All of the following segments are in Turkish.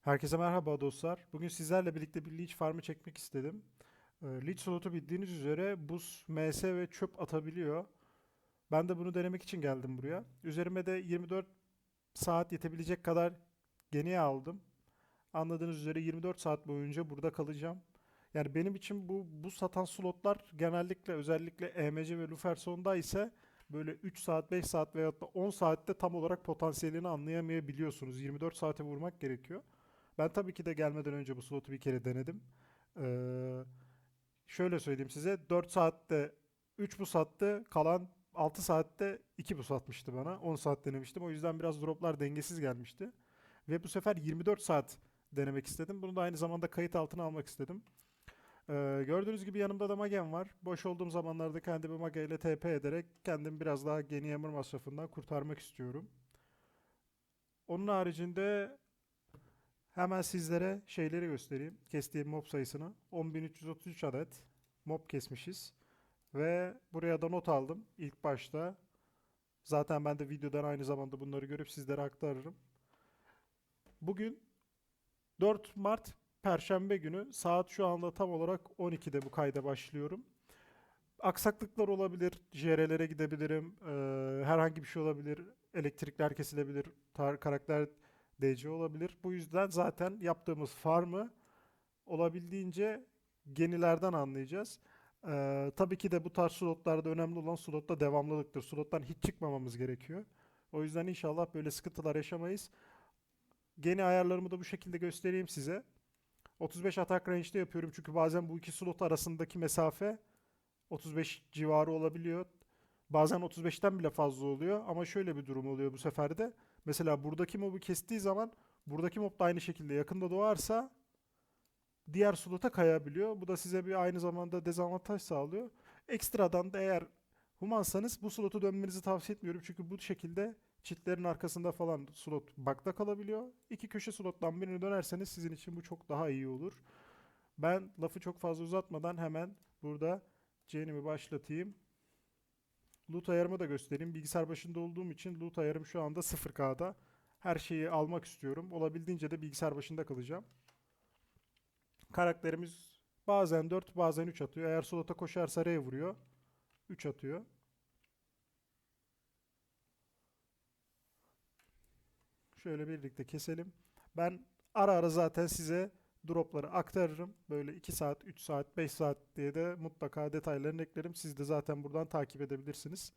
Herkese merhaba dostlar. Bugün sizlerle birlikte bir leech farmı çekmek istedim. Ee, Leech slotu bildiğiniz üzere buz, MS ve çöp atabiliyor. Ben de bunu denemek için geldim buraya. Üzerime de 24 saat yetebilecek kadar geniye aldım. Anladığınız üzere 24 saat boyunca burada kalacağım. Yani benim için bu bu satan slotlar genellikle özellikle EMC ve Luferson'da ise böyle 3 saat, 5 saat veyahut da 10 saatte tam olarak potansiyelini anlayamayabiliyorsunuz. 24 saate vurmak gerekiyor. Ben tabii ki de gelmeden önce bu slotu bir kere denedim. Ee, şöyle söyleyeyim size 4 saatte 3 bu sattı kalan 6 saatte 2 bu satmıştı bana. 10 saat denemiştim. O yüzden biraz droplar dengesiz gelmişti. Ve bu sefer 24 saat denemek istedim. Bunu da aynı zamanda kayıt altına almak istedim. Ee, gördüğünüz gibi yanımda da magem var. Boş olduğum zamanlarda kendimi mage ile TP ederek kendimi biraz daha geni yamır masrafından kurtarmak istiyorum. Onun haricinde Hemen sizlere şeyleri göstereyim. Kestiğim mob sayısını. 10.333 adet mob kesmişiz. Ve buraya da not aldım ilk başta. Zaten ben de videodan aynı zamanda bunları görüp sizlere aktarırım. Bugün 4 Mart Perşembe günü saat şu anda tam olarak 12'de bu kayda başlıyorum. Aksaklıklar olabilir, JR'lere gidebilirim, eee, herhangi bir şey olabilir, elektrikler kesilebilir, tar karakter DC olabilir. Bu yüzden zaten yaptığımız farmı olabildiğince genilerden anlayacağız. Ee, tabii ki de bu tarz slotlarda önemli olan slotta devamlılıktır. Slottan hiç çıkmamamız gerekiyor. O yüzden inşallah böyle sıkıntılar yaşamayız. Geni ayarlarımı da bu şekilde göstereyim size. 35 atak range'de yapıyorum çünkü bazen bu iki slot arasındaki mesafe 35 civarı olabiliyor. Bazen 35'ten bile fazla oluyor ama şöyle bir durum oluyor bu sefer de. Mesela buradaki mobu kestiği zaman buradaki mob da aynı şekilde yakında doğarsa diğer slota kayabiliyor. Bu da size bir aynı zamanda dezavantaj sağlıyor. Ekstradan da eğer humansanız bu slotu dönmenizi tavsiye etmiyorum. Çünkü bu şekilde çitlerin arkasında falan slot bakta kalabiliyor. İki köşe slottan birini dönerseniz sizin için bu çok daha iyi olur. Ben lafı çok fazla uzatmadan hemen burada C'nimi başlatayım. Loot ayarımı da göstereyim. Bilgisayar başında olduğum için loot ayarım şu anda 0K'da. Her şeyi almak istiyorum. Olabildiğince de bilgisayar başında kalacağım. Karakterimiz bazen 4 bazen 3 atıyor. Eğer slota koşarsa R vuruyor. 3 atıyor. Şöyle birlikte keselim. Ben ara ara zaten size dropları aktarırım. Böyle 2 saat, 3 saat, 5 saat diye de mutlaka detaylarını eklerim. Siz de zaten buradan takip edebilirsiniz.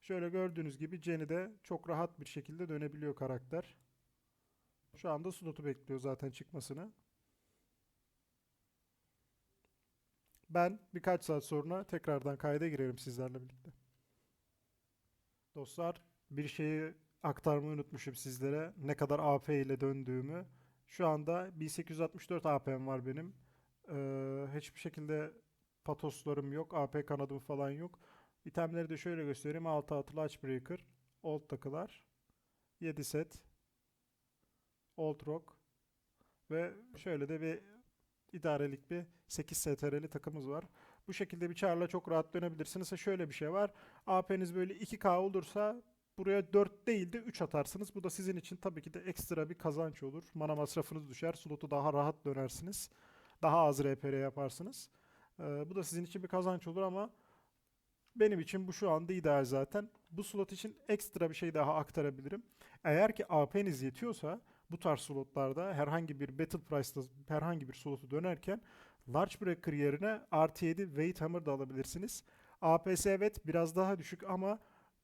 Şöyle gördüğünüz gibi Jenny de çok rahat bir şekilde dönebiliyor karakter. Şu anda slotu bekliyor zaten çıkmasını. Ben birkaç saat sonra tekrardan kayda girerim sizlerle birlikte. Dostlar bir şeyi aktarmayı unutmuşum sizlere. Ne kadar AP ile döndüğümü. Şu anda 1864 AP'm var benim. Ee, hiçbir şekilde patoslarım yok. AP kanadım falan yok. İtemleri de şöyle göstereyim. 6 atılı Breaker, Old takılar, 7 set, Old Rock ve şöyle de bir idarelik bir 8 STR'li takımız var. Bu şekilde bir çarla çok rahat dönebilirsiniz. Şöyle bir şey var. AP'niz böyle 2K olursa buraya 4 değil de 3 atarsınız. Bu da sizin için tabii ki de ekstra bir kazanç olur. Mana masrafınız düşer. Slotu daha rahat dönersiniz. Daha az RPR yaparsınız. Ee, bu da sizin için bir kazanç olur ama benim için bu şu anda ideal zaten. Bu slot için ekstra bir şey daha aktarabilirim. Eğer ki AP'niz yetiyorsa bu tarz slotlarda herhangi bir Battle Price'da herhangi bir slotu dönerken Large Breaker yerine artı 7 Weight Hammer da alabilirsiniz. APS evet biraz daha düşük ama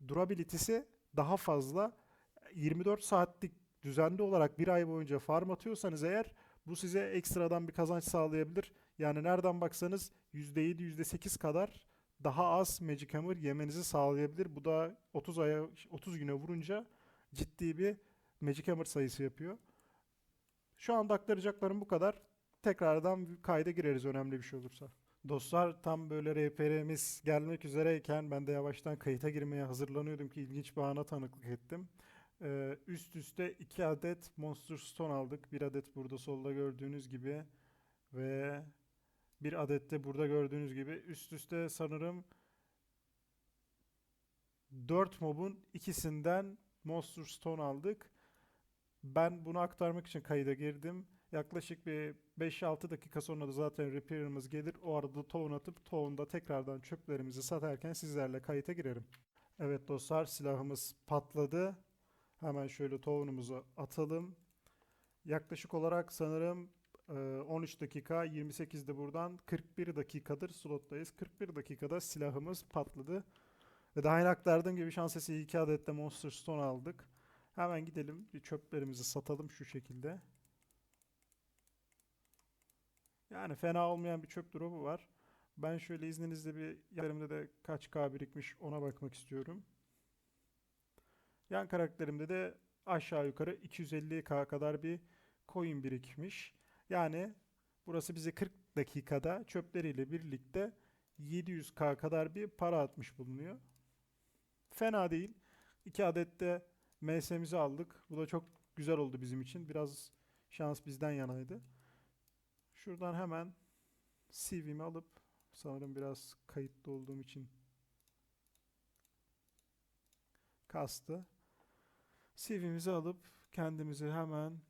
durability'si daha fazla. 24 saatlik düzenli olarak bir ay boyunca farm atıyorsanız eğer bu size ekstradan bir kazanç sağlayabilir. Yani nereden baksanız %7 %8 kadar daha az Magic Hammer yemenizi sağlayabilir. Bu da 30 aya 30 güne vurunca ciddi bir Magic Hammer sayısı yapıyor. Şu anda aktaracaklarım bu kadar. Tekrardan kayda gireriz önemli bir şey olursa. Dostlar tam böyle RPR'miz gelmek üzereyken ben de yavaştan kayıta girmeye hazırlanıyordum ki ilginç bir ana tanıklık ettim. Ee, üst üste iki adet Monster Stone aldık. Bir adet burada solda gördüğünüz gibi ve bir adet de burada gördüğünüz gibi üst üste sanırım 4 mobun ikisinden Monster Stone aldık. Ben bunu aktarmak için kayıda girdim. Yaklaşık bir 5-6 dakika sonra da zaten repair'ımız gelir. O arada tohum atıp tohumda tekrardan çöplerimizi satarken sizlerle kayıta girerim. Evet dostlar silahımız patladı. Hemen şöyle tohumumuzu atalım. Yaklaşık olarak sanırım e, 13 dakika 28'de buradan 41 dakikadır slottayız. 41 dakikada silahımız patladı. Ve daha yeni aktardığım gibi şans eseri 2 adet de Monster Stone aldık. Hemen gidelim bir çöplerimizi satalım şu şekilde. Yani fena olmayan bir çöp drop'u var. Ben şöyle izninizle bir yanlarımda da kaç K birikmiş ona bakmak istiyorum. Yan karakterimde de aşağı yukarı 250K kadar bir coin birikmiş. Yani burası bize 40 dakikada çöpleriyle birlikte 700K kadar bir para atmış bulunuyor. Fena değil. 2 adet de MS'mizi aldık. Bu da çok güzel oldu bizim için. Biraz şans bizden yanaydı. Şuradan hemen CV'mi alıp sanırım biraz kayıtlı olduğum için kastı. CV'mizi alıp kendimizi hemen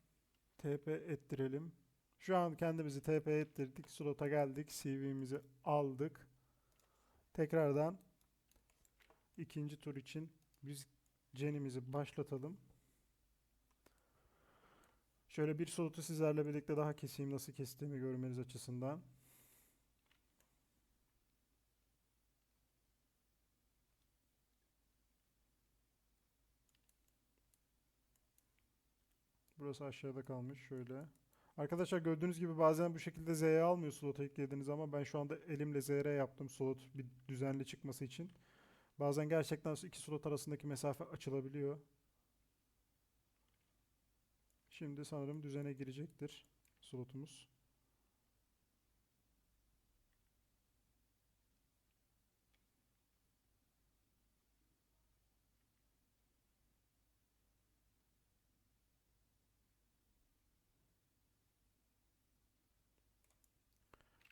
TP ettirelim. Şu an kendimizi TP ettirdik. Slota geldik. CV'mizi aldık. Tekrardan ikinci tur için biz Jenny'mizi başlatalım. Şöyle bir slotu sizlerle birlikte daha keseyim nasıl kestiğimi görmeniz açısından. Burası aşağıda kalmış şöyle. Arkadaşlar gördüğünüz gibi bazen bu şekilde Z'ye almıyor slota eklediğiniz ama ben şu anda elimle ZR yaptım slot bir düzenli çıkması için. Bazen gerçekten iki slot arasındaki mesafe açılabiliyor. Şimdi sanırım düzene girecektir slotumuz.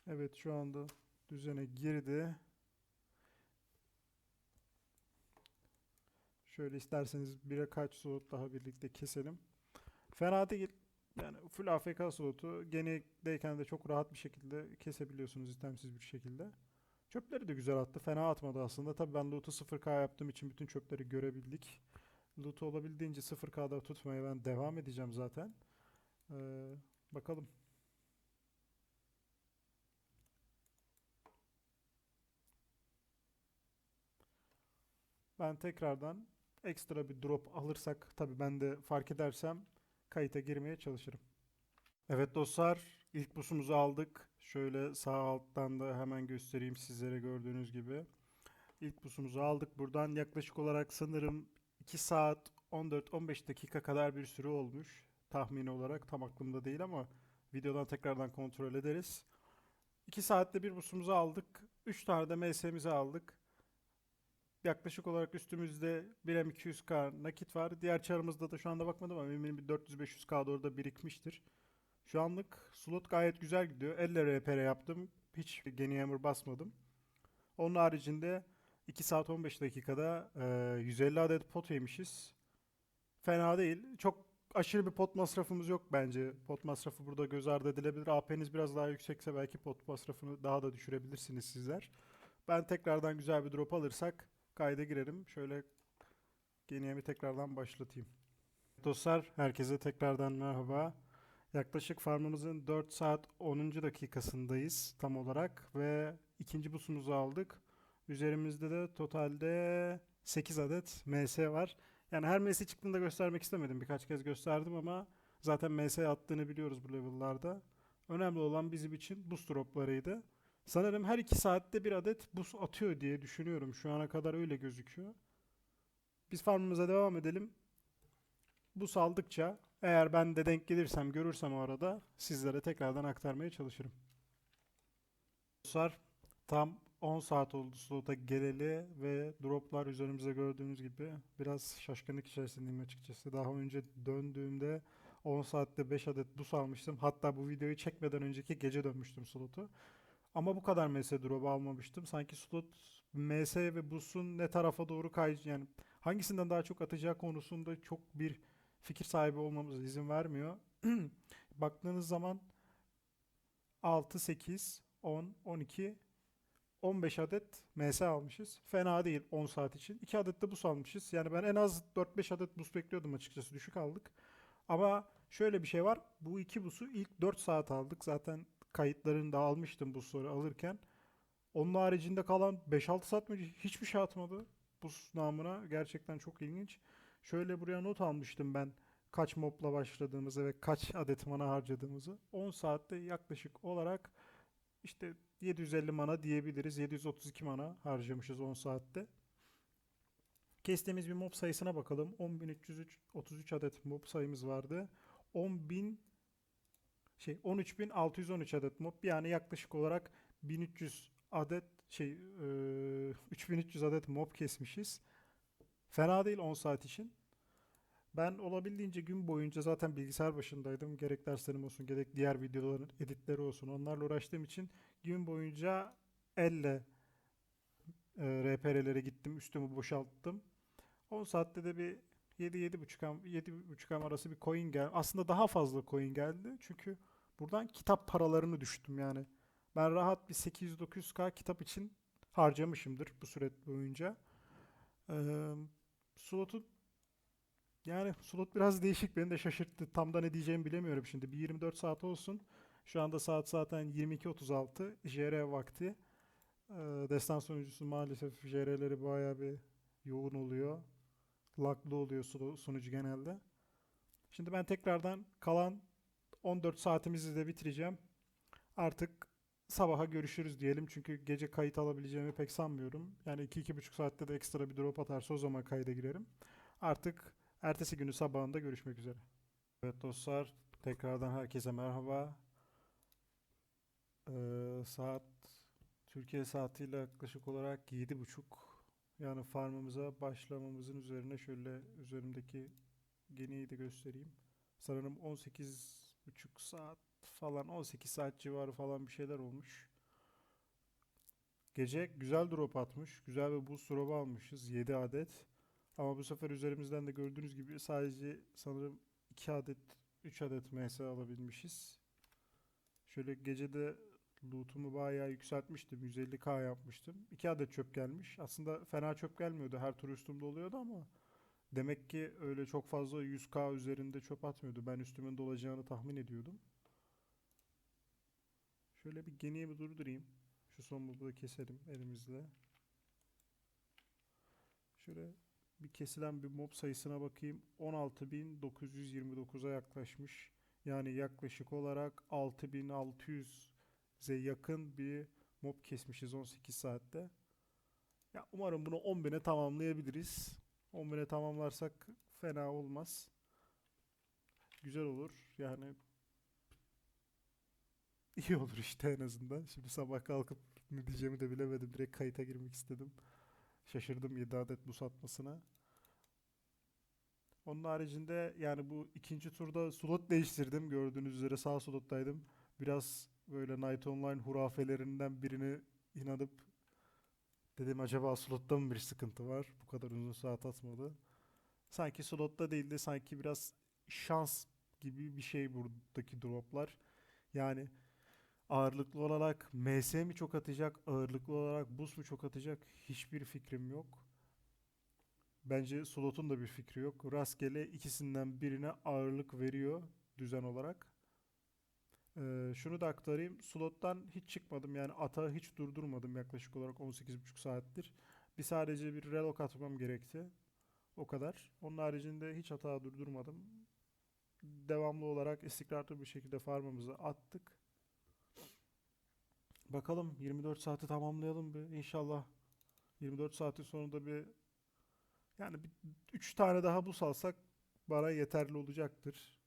Evet şu anda düzene girdi. Şöyle isterseniz bire kaç slot daha birlikte keselim. Fena değil. Yani full AFK slotu genekteyken de çok rahat bir şekilde kesebiliyorsunuz istemsiz bir şekilde. Çöpleri de güzel attı. Fena atmadı aslında. Tabii ben loot'u 0k yaptığım için bütün çöpleri görebildik. Loot'u olabildiğince 0k'da tutmaya ben devam edeceğim zaten. Ee, bakalım. Ben tekrardan ekstra bir drop alırsak tabii ben de fark edersem kayıta girmeye çalışırım. Evet dostlar ilk busumuzu aldık. Şöyle sağ alttan da hemen göstereyim sizlere gördüğünüz gibi. İlk busumuzu aldık. Buradan yaklaşık olarak sanırım 2 saat 14-15 dakika kadar bir süre olmuş. Tahmini olarak tam aklımda değil ama videodan tekrardan kontrol ederiz. 2 saatte bir busumuzu aldık. 3 tane de MS'mizi aldık. Yaklaşık olarak üstümüzde 1M 200k nakit var. Diğer çarımızda da şu anda bakmadım ama eminim bir 400-500k da orada birikmiştir. Şu anlık slot gayet güzel gidiyor. Elle RPR yaptım. Hiç Genie Hammer basmadım. Onun haricinde 2 saat 15 dakikada e, 150 adet pot yemişiz. Fena değil. Çok aşırı bir pot masrafımız yok bence. Pot masrafı burada göz ardı edilebilir. AP'niz biraz daha yüksekse belki pot masrafını daha da düşürebilirsiniz sizler. Ben tekrardan güzel bir drop alırsak kayda girerim. Şöyle Geniye'mi tekrardan başlatayım. Dostlar herkese tekrardan merhaba. Yaklaşık farmımızın 4 saat 10. dakikasındayız tam olarak ve ikinci busumuzu aldık. Üzerimizde de totalde 8 adet MS var. Yani her MS çıktığında göstermek istemedim. Birkaç kez gösterdim ama zaten MS attığını biliyoruz bu level'larda. Önemli olan bizim için boost droplarıydı. Sanırım her 2 saatte bir adet boost atıyor diye düşünüyorum. Şu ana kadar öyle gözüküyor. Biz farmımıza devam edelim. Bu saldıkça eğer ben de denk gelirsem görürsem o arada sizlere tekrardan aktarmaya çalışırım. Dostlar tam 10 saat oldu slota geleli ve droplar üzerimize gördüğünüz gibi biraz şaşkınlık içerisindeyim açıkçası. Daha önce döndüğümde 10 saatte 5 adet bus almıştım. Hatta bu videoyu çekmeden önceki gece dönmüştüm slotu. Ama bu kadar MS drop almamıştım. Sanki slot MS ve bus'un ne tarafa doğru kay yani hangisinden daha çok atacağı konusunda çok bir fikir sahibi olmamıza izin vermiyor. Baktığınız zaman 6, 8, 10, 12, 15 adet MS almışız. Fena değil 10 saat için. 2 adet de bus almışız. Yani ben en az 4-5 adet bus bekliyordum açıkçası. Düşük aldık. Ama şöyle bir şey var. Bu iki busu ilk 4 saat aldık. Zaten kayıtlarını da almıştım busları alırken. Onun haricinde kalan 5-6 saat mi hiçbir şey atmadı. Bus namına gerçekten çok ilginç. Şöyle buraya not almıştım ben kaç mobla başladığımızı ve kaç adet mana harcadığımızı. 10 saatte yaklaşık olarak işte 750 mana diyebiliriz. 732 mana harcamışız 10 saatte. Kestiğimiz bir mob sayısına bakalım. 10.333 adet mob sayımız vardı. 10.000 şey 13.613 adet mob yani yaklaşık olarak 1300 adet şey e, 3300 adet mob kesmişiz. Fena değil 10 saat için. Ben olabildiğince gün boyunca zaten bilgisayar başındaydım. Gerek derslerim olsun gerek diğer videoların editleri olsun. Onlarla uğraştığım için gün boyunca elle e, RPR'lere gittim. Üstümü boşalttım. 10 saatte de bir 7-7.5 am 7.5 am arası bir coin geldi. Aslında daha fazla coin geldi. Çünkü buradan kitap paralarını düştüm yani. Ben rahat bir 800-900k kitap için harcamışımdır bu süre boyunca. Ee, slotun yani slot biraz değişik beni de şaşırttı. Tam da ne diyeceğimi bilemiyorum şimdi. Bir 24 saat olsun. Şu anda saat zaten 22.36 JR vakti. Ee, destan sunucusu maalesef JR'leri bayağı bir yoğun oluyor. Laglı oluyor sunu- sunucu genelde. Şimdi ben tekrardan kalan 14 saatimizi de bitireceğim. Artık sabaha görüşürüz diyelim. Çünkü gece kayıt alabileceğimi pek sanmıyorum. Yani 2-2,5 saatte de ekstra bir drop atarsa o zaman kayda girerim. Artık ertesi günü sabahında görüşmek üzere. Evet dostlar, tekrardan herkese merhaba. Ee, saat Türkiye saatiyle yaklaşık olarak 7.30. Yani farmımıza başlamamızın üzerine şöyle üzerimdeki geniyi de göstereyim. Sanırım 18.5 saat falan 18 saat civarı falan bir şeyler olmuş. Gece güzel drop atmış. Güzel bir boost drop almışız. 7 adet. Ama bu sefer üzerimizden de gördüğünüz gibi sadece sanırım 2 adet 3 adet MS alabilmişiz. Şöyle gecede loot'umu bayağı yükseltmiştim. 150k yapmıştım. 2 adet çöp gelmiş. Aslında fena çöp gelmiyordu. Her tur üstümde oluyordu ama demek ki öyle çok fazla 100k üzerinde çöp atmıyordu. Ben üstümün dolacağını tahmin ediyordum. Şöyle bir geniye bir durdurayım. Şu son da keselim elimizle. Şöyle bir kesilen bir mob sayısına bakayım. 16.929'a yaklaşmış. Yani yaklaşık olarak 6.600'e yakın bir mob kesmişiz 18 saatte. Ya umarım bunu 10.000'e tamamlayabiliriz. 10.000'e tamamlarsak fena olmaz. Güzel olur. Yani iyi olur işte en azından. Şimdi sabah kalkıp ne diyeceğimi de bilemedim. Direkt kayıta girmek istedim. Şaşırdım 7 adet bu satmasına. Onun haricinde yani bu ikinci turda slot değiştirdim. Gördüğünüz üzere sağ slottaydım. Biraz böyle Night Online hurafelerinden birini inanıp dedim acaba slotta mı bir sıkıntı var? Bu kadar uzun saat atmadı. Sanki slotta değil de sanki biraz şans gibi bir şey buradaki droplar. Yani ağırlıklı olarak MS mi çok atacak, ağırlıklı olarak boost mu çok atacak hiçbir fikrim yok. Bence slotun da bir fikri yok. Rastgele ikisinden birine ağırlık veriyor düzen olarak. Ee, şunu da aktarayım. Slottan hiç çıkmadım. Yani atağı hiç durdurmadım yaklaşık olarak 18,5 saattir. Bir sadece bir relok atmam gerekti. O kadar. Onun haricinde hiç atağı durdurmadım. Devamlı olarak istikrarlı bir şekilde farmımızı attık. Bakalım 24 saati tamamlayalım bir. İnşallah 24 saatin sonunda bir yani bir 3 tane daha bus alsak bana yeterli olacaktır.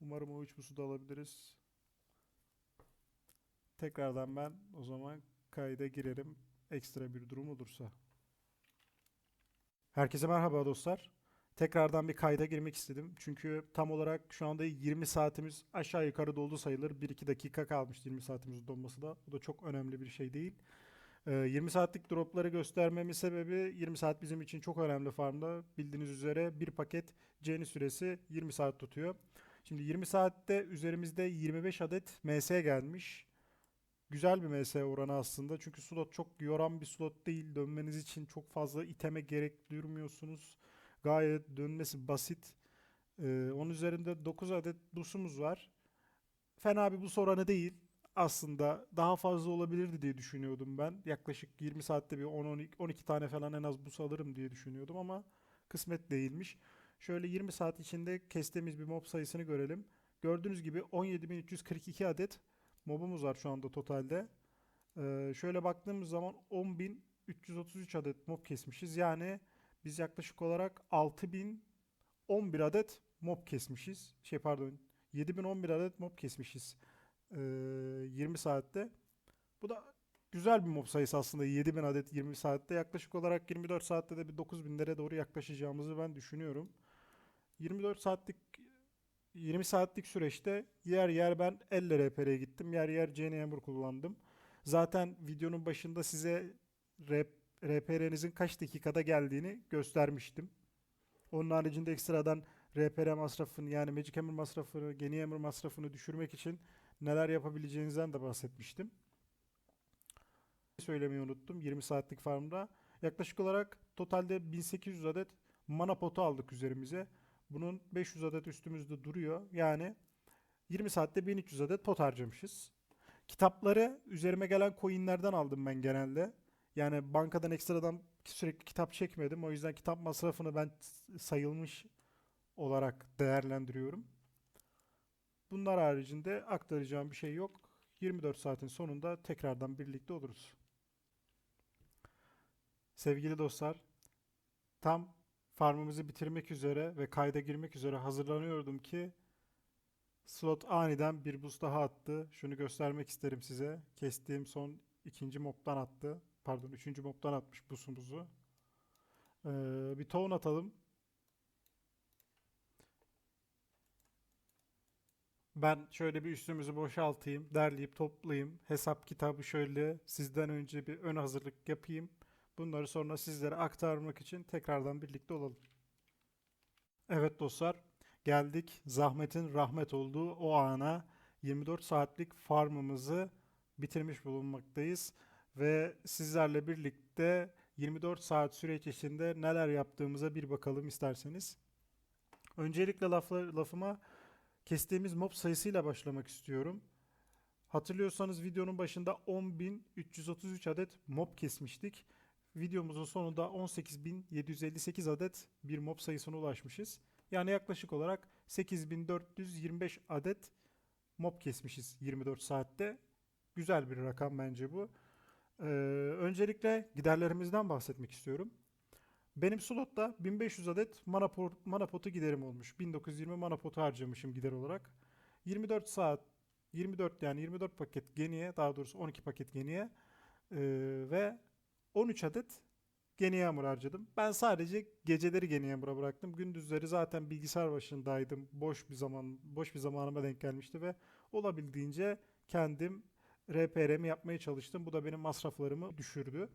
Umarım o 3 busu da alabiliriz. Tekrardan ben o zaman kayda girerim. Ekstra bir durum olursa. Herkese merhaba dostlar. Tekrardan bir kayda girmek istedim. Çünkü tam olarak şu anda 20 saatimiz aşağı yukarı doldu sayılır. 1-2 dakika kalmış 20 saatimizin dolması da. Bu da çok önemli bir şey değil. Ee, 20 saatlik dropları göstermemin sebebi 20 saat bizim için çok önemli farmda. Bildiğiniz üzere bir paket C'nin süresi 20 saat tutuyor. Şimdi 20 saatte üzerimizde 25 adet MS gelmiş. Güzel bir MS oranı aslında. Çünkü slot çok yoran bir slot değil. Dönmeniz için çok fazla iteme gerek duymuyorsunuz. Gayet dönmesi basit. Ee, onun üzerinde 9 adet busumuz var. Fena bir bus oranı değil. Aslında daha fazla olabilirdi diye düşünüyordum ben. Yaklaşık 20 saatte bir 10-12 12 tane falan en az bus alırım diye düşünüyordum ama kısmet değilmiş. Şöyle 20 saat içinde kestiğimiz bir mob sayısını görelim. Gördüğünüz gibi 17.342 adet mobumuz var şu anda totalde. Ee, şöyle baktığımız zaman 10.333 adet mob kesmişiz. Yani biz yaklaşık olarak 6.011 adet mob kesmişiz. Şey pardon 7011 adet mob kesmişiz ee, 20 saatte. Bu da güzel bir mob sayısı aslında 7000 adet 20 saatte. Yaklaşık olarak 24 saatte de bir 9000'lere doğru yaklaşacağımızı ben düşünüyorum. 24 saatlik 20 saatlik süreçte yer yer ben elle RPR'ye gittim. Yer yer Ember kullandım. Zaten videonun başında size RPR'nizin kaç dakikada geldiğini göstermiştim. Onun haricinde ekstradan RPR masrafını yani Magic Hammer masrafını, Genie Hammer masrafını düşürmek için neler yapabileceğinizden de bahsetmiştim. Söylemeyi unuttum 20 saatlik farmda. Yaklaşık olarak totalde 1800 adet mana potu aldık üzerimize. Bunun 500 adet üstümüzde duruyor. Yani 20 saatte 1300 adet pot harcamışız. Kitapları üzerime gelen coinlerden aldım ben genelde. Yani bankadan ekstradan sürekli kitap çekmedim. O yüzden kitap masrafını ben sayılmış olarak değerlendiriyorum. Bunlar haricinde aktaracağım bir şey yok. 24 saatin sonunda tekrardan birlikte oluruz. Sevgili dostlar, tam farmımızı bitirmek üzere ve kayda girmek üzere hazırlanıyordum ki slot aniden bir boost daha attı. Şunu göstermek isterim size. Kestiğim son ikinci mob'dan attı. Pardon üçüncü mob'dan atmış boost'umuzu. Ee, bir town atalım. Ben şöyle bir üstümüzü boşaltayım, derleyip toplayayım. Hesap kitabı şöyle sizden önce bir ön hazırlık yapayım. Bunları sonra sizlere aktarmak için tekrardan birlikte olalım. Evet dostlar, geldik zahmetin rahmet olduğu o ana 24 saatlik farmımızı bitirmiş bulunmaktayız ve sizlerle birlikte 24 saat süreç içinde neler yaptığımıza bir bakalım isterseniz. Öncelikle lafla, lafıma kestiğimiz mob sayısıyla başlamak istiyorum. Hatırlıyorsanız videonun başında 10.333 adet mob kesmiştik. Videomuzun sonunda 18.758 adet bir mob sayısına ulaşmışız. Yani yaklaşık olarak 8.425 adet mob kesmişiz 24 saatte. Güzel bir rakam bence bu. Ee, öncelikle giderlerimizden bahsetmek istiyorum. Benim slotta 1500 adet mana, por- mana potu giderim olmuş. 1920 mana potu harcamışım gider olarak. 24 saat 24 yani 24 paket geniye daha doğrusu 12 paket geniye ee, ve 13 adet geniye hamur harcadım. Ben sadece geceleri geniye hamura bıraktım. Gündüzleri zaten bilgisayar başındaydım. Boş bir zaman boş bir zamanıma denk gelmişti ve olabildiğince kendim RPR'mi yapmaya çalıştım. Bu da benim masraflarımı düşürdü.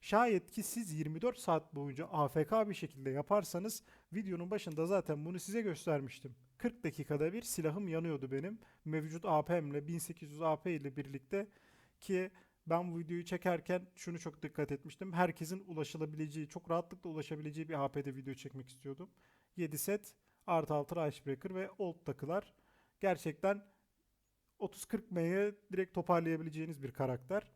Şayet ki siz 24 saat boyunca AFK bir şekilde yaparsanız videonun başında zaten bunu size göstermiştim. 40 dakikada bir silahım yanıyordu benim. Mevcut AP'mle 1800 AP ile birlikte ki ben bu videoyu çekerken şunu çok dikkat etmiştim. Herkesin ulaşılabileceği, çok rahatlıkla ulaşabileceği bir AP'de video çekmek istiyordum. 7 set, artı 6 Icebreaker ve Old takılar. Gerçekten 30-40 M'ye direkt toparlayabileceğiniz bir karakter.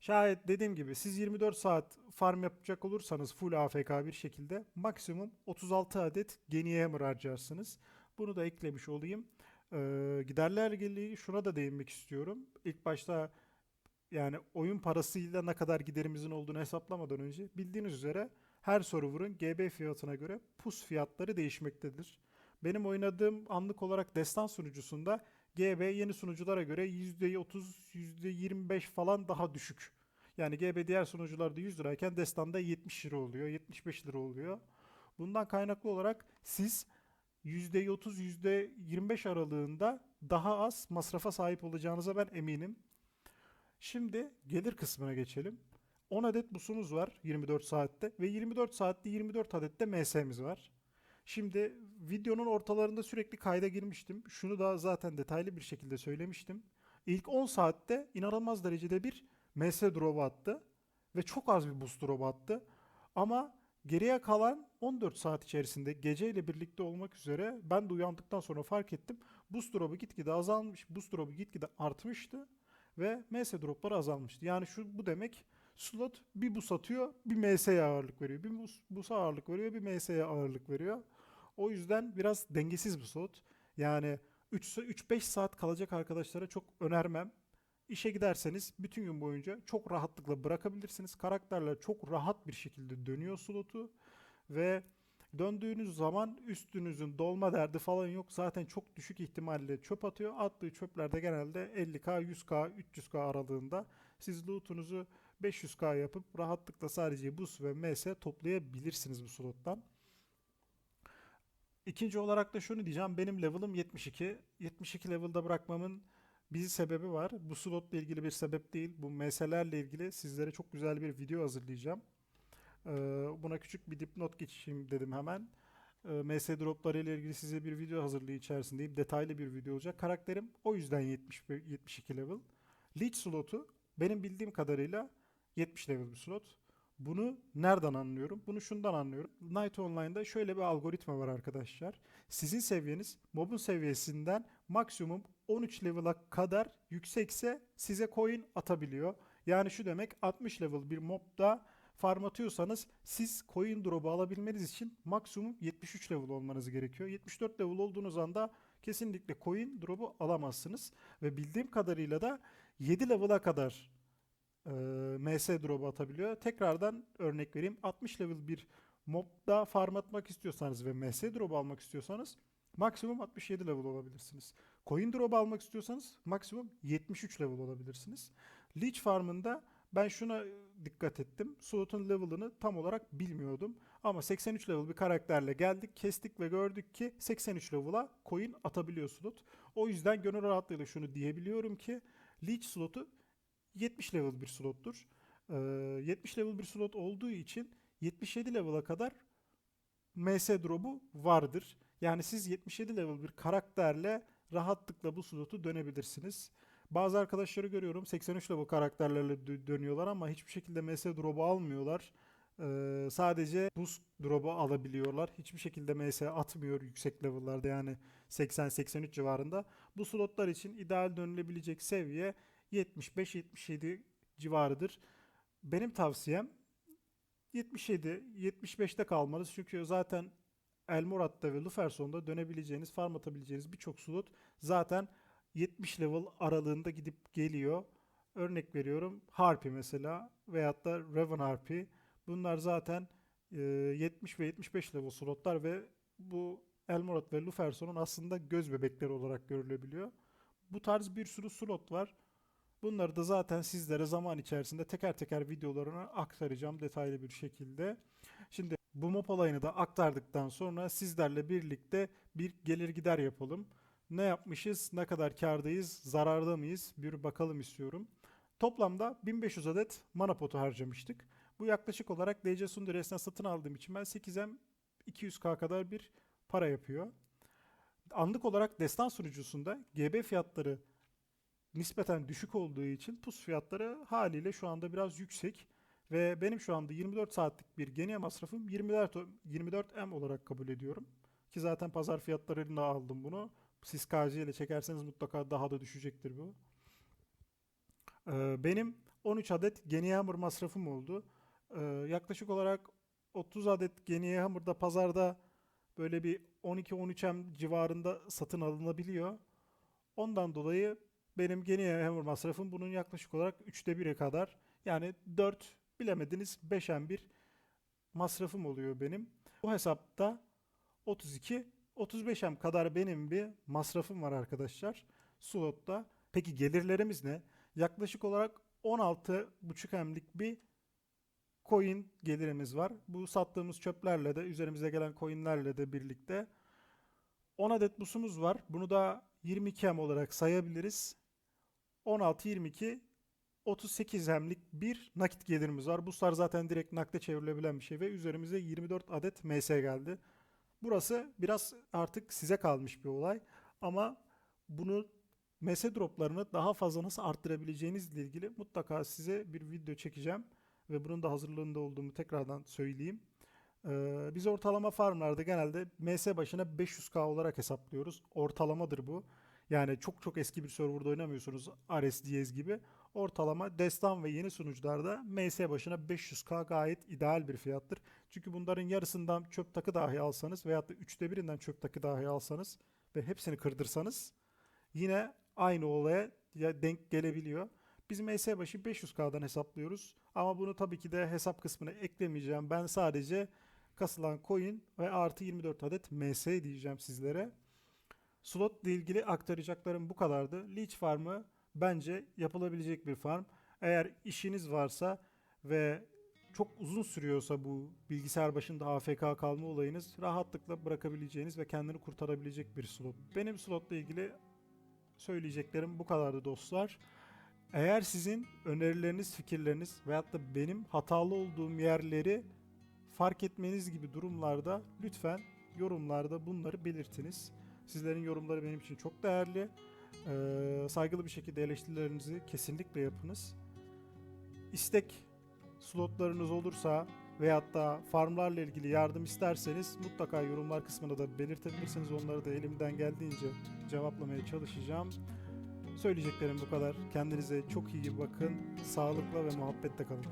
Şayet dediğim gibi siz 24 saat farm yapacak olursanız full AFK bir şekilde maksimum 36 adet geniye hammer harcarsınız. Bunu da eklemiş olayım. Ee, giderler ilgili şuna da değinmek istiyorum. İlk başta yani oyun parasıyla ne kadar giderimizin olduğunu hesaplamadan önce bildiğiniz üzere her server'ın GB fiyatına göre pus fiyatları değişmektedir. Benim oynadığım anlık olarak destan sunucusunda GB yeni sunuculara göre %30, %25 falan daha düşük. Yani GB diğer sunucularda 100 lirayken Destan'da 70 lira oluyor, 75 lira oluyor. Bundan kaynaklı olarak siz %30, %25 aralığında daha az masrafa sahip olacağınıza ben eminim. Şimdi gelir kısmına geçelim. 10 adet busumuz var 24 saatte ve 24 saatte 24 adet de MS'miz var. Şimdi videonun ortalarında sürekli kayda girmiştim. Şunu da zaten detaylı bir şekilde söylemiştim. İlk 10 saatte inanılmaz derecede bir MS drop'u attı ve çok az bir boost drop'u attı. Ama geriye kalan 14 saat içerisinde geceyle birlikte olmak üzere ben de uyandıktan sonra fark ettim. Boost drop'u gitgide azalmış, boost drop'u gitgide artmıştı ve MS drop'ları azalmıştı. Yani şu bu demek slot bir bus atıyor, bir MS'ye ağırlık veriyor. Bir bus, bus'a ağırlık veriyor, bir MS'ye ağırlık veriyor. O yüzden biraz dengesiz bir slot. Yani 3-5 saat kalacak arkadaşlara çok önermem. İşe giderseniz bütün gün boyunca çok rahatlıkla bırakabilirsiniz. Karakterler çok rahat bir şekilde dönüyor slotu ve döndüğünüz zaman üstünüzün dolma derdi falan yok. Zaten çok düşük ihtimalle çöp atıyor. Attığı çöplerde genelde 50k, 100k, 300k aralığında. Siz loot'unuzu 500k yapıp rahatlıkla sadece bus ve ms toplayabilirsiniz bu slottan. İkinci olarak da şunu diyeceğim. Benim level'ım 72. 72 level'da bırakmamın bir sebebi var. Bu slotla ilgili bir sebep değil. Bu MS'lerle ilgili sizlere çok güzel bir video hazırlayacağım. Ee, buna küçük bir dipnot geçeyim dedim hemen. Ee, MS dropları ile ilgili size bir video hazırlığı içerisindeyim. Detaylı bir video olacak. Karakterim o yüzden 70, 72 level. Leech slotu benim bildiğim kadarıyla 70 level bir slot. Bunu nereden anlıyorum? Bunu şundan anlıyorum. Night Online'da şöyle bir algoritma var arkadaşlar. Sizin seviyeniz mobun seviyesinden maksimum 13 level'a kadar yüksekse size coin atabiliyor. Yani şu demek 60 level bir mobda farm atıyorsanız siz coin drop'u alabilmeniz için maksimum 73 level olmanız gerekiyor. 74 level olduğunuz anda kesinlikle coin drop'u alamazsınız. Ve bildiğim kadarıyla da 7 level'a kadar e, MS drop'u atabiliyor. Tekrardan örnek vereyim. 60 level bir mobda farm atmak istiyorsanız ve MS drop'u almak istiyorsanız maksimum 67 level olabilirsiniz. Coin drop almak istiyorsanız maksimum 73 level olabilirsiniz. Leech farmında ben şuna dikkat ettim. Slot'un level'ını tam olarak bilmiyordum. Ama 83 level bir karakterle geldik, kestik ve gördük ki 83 level'a coin atabiliyor slot. O yüzden gönül rahatlığıyla şunu diyebiliyorum ki Leech slotu 70 level bir slottur. Ee, 70 level bir slot olduğu için 77 level'a kadar MS drop'u vardır. Yani siz 77 level bir karakterle rahatlıkla bu slotu dönebilirsiniz. Bazı arkadaşları görüyorum 83 level karakterlerle dö- dönüyorlar ama hiçbir şekilde MS drop'u almıyorlar. Ee, sadece boost drop'u alabiliyorlar. Hiçbir şekilde MS atmıyor yüksek level'larda yani 80-83 civarında. Bu slotlar için ideal dönülebilecek seviye 75-77 civarıdır. Benim tavsiyem 77, 75'te kalmanız. Çünkü zaten Elmorat'ta ve Luferson'da dönebileceğiniz, farm atabileceğiniz birçok slot zaten 70 level aralığında gidip geliyor. Örnek veriyorum Harpy mesela veyahut da Raven Harpy. Bunlar zaten e, 70 ve 75 level slotlar ve bu Elmorat ve Luferson'un aslında göz bebekleri olarak görülebiliyor. Bu tarz bir sürü slot var. Bunları da zaten sizlere zaman içerisinde teker teker videolarını aktaracağım detaylı bir şekilde. Şimdi bu mop olayını da aktardıktan sonra sizlerle birlikte bir gelir gider yapalım. Ne yapmışız, ne kadar kârdayız, zararda mıyız bir bakalım istiyorum. Toplamda 1500 adet mana potu harcamıştık. Bu yaklaşık olarak DC Sundares'ten satın aldığım için ben 8M 200k kadar bir para yapıyor. Anlık olarak destan sunucusunda GB fiyatları nispeten düşük olduğu için pus fiyatları haliyle şu anda biraz yüksek. Ve benim şu anda 24 saatlik bir geniye masrafım 24, 24M olarak kabul ediyorum. Ki zaten pazar fiyatlarıyla aldım bunu. Siz ile çekerseniz mutlaka daha da düşecektir bu. Ee, benim 13 adet geniye hamur masrafım oldu. Ee, yaklaşık olarak 30 adet geniye hamur da pazarda böyle bir 12-13M civarında satın alınabiliyor. Ondan dolayı benim geniye hamur masrafım bunun yaklaşık olarak 3'te 1'e kadar. Yani 4 bilemediniz 5'en 1 masrafım oluyor benim. Bu hesapta 32 35'em kadar benim bir masrafım var arkadaşlar slotta. Peki gelirlerimiz ne? Yaklaşık olarak 16,5 emlik bir coin gelirimiz var. Bu sattığımız çöplerle de üzerimize gelen coinlerle de birlikte 10 adet busumuz var. Bunu da 22 em olarak sayabiliriz. 16, 22, 38 hemlik bir nakit gelirimiz var. Buslar zaten direkt nakde çevrilebilen bir şey ve üzerimize 24 adet MS geldi. Burası biraz artık size kalmış bir olay ama bunu MS droplarını daha fazla nasıl arttırabileceğinizle ilgili mutlaka size bir video çekeceğim ve bunun da hazırlığında olduğumu tekrardan söyleyeyim. Ee, biz ortalama farmlarda genelde MS başına 500k olarak hesaplıyoruz. Ortalamadır bu. Yani çok çok eski bir serverda oynamıyorsunuz Ares Diyez gibi. Ortalama destan ve yeni sunucularda MS başına 500k gayet ideal bir fiyattır. Çünkü bunların yarısından çöp takı dahi alsanız veyahut da üçte birinden çöp takı dahi alsanız ve hepsini kırdırsanız yine aynı olaya ya denk gelebiliyor. Biz MS başı 500k'dan hesaplıyoruz. Ama bunu tabii ki de hesap kısmına eklemeyeceğim. Ben sadece kasılan coin ve artı 24 adet MS diyeceğim sizlere. Slot ile ilgili aktaracaklarım bu kadardı. Leech Farm'ı bence yapılabilecek bir farm. Eğer işiniz varsa ve çok uzun sürüyorsa bu bilgisayar başında AFK kalma olayınız rahatlıkla bırakabileceğiniz ve kendini kurtarabilecek bir slot. Benim slotla ilgili söyleyeceklerim bu kadardı dostlar. Eğer sizin önerileriniz, fikirleriniz veyahut da benim hatalı olduğum yerleri fark etmeniz gibi durumlarda lütfen yorumlarda bunları belirtiniz. Sizlerin yorumları benim için çok değerli. Ee, saygılı bir şekilde eleştirilerinizi kesinlikle yapınız. İstek slotlarınız olursa veyahut da farmlarla ilgili yardım isterseniz mutlaka yorumlar kısmına da belirtebilirsiniz. Onları da elimden geldiğince cevaplamaya çalışacağım. Söyleyeceklerim bu kadar. Kendinize çok iyi bakın. Sağlıkla ve muhabbetle kalın.